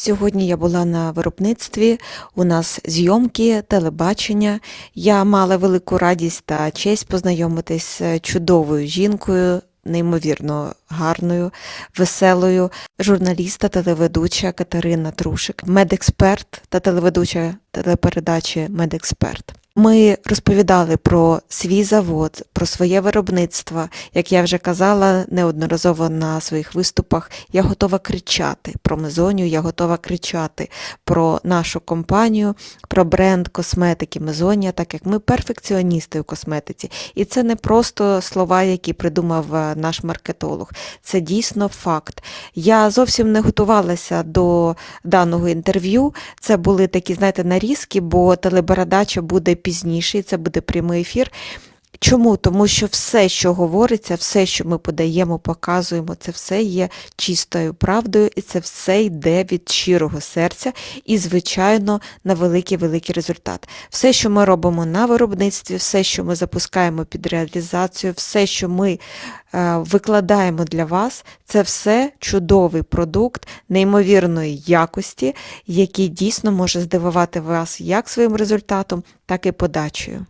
Сьогодні я була на виробництві. У нас зйомки, телебачення. Я мала велику радість та честь познайомитись з чудовою жінкою, неймовірно гарною, веселою журналіста, телеведуча Катерина Трушик, медексперт та телеведуча телепередачі Медексперт. Ми розповідали про свій завод, про своє виробництво. Як я вже казала неодноразово на своїх виступах, я готова кричати про Мезонію, я готова кричати про нашу компанію, про бренд косметики Мезонія, так як ми перфекціоністи у косметиці. І це не просто слова, які придумав е, наш маркетолог. Це дійсно факт. Я зовсім не готувалася до даного інтерв'ю. Це були такі, знаєте, нарізки, бо телепередача буде пізніше, і це буде прямий ефір. Чому? Тому що все, що говориться, все, що ми подаємо, показуємо, це все є чистою правдою, і це все йде від щирого серця і, звичайно, на великий великий результат. Все, що ми робимо на виробництві, все, що ми запускаємо під реалізацію, все, що ми е, викладаємо для вас, це все чудовий продукт неймовірної якості, який дійсно може здивувати вас як своїм результатом, так і подачею.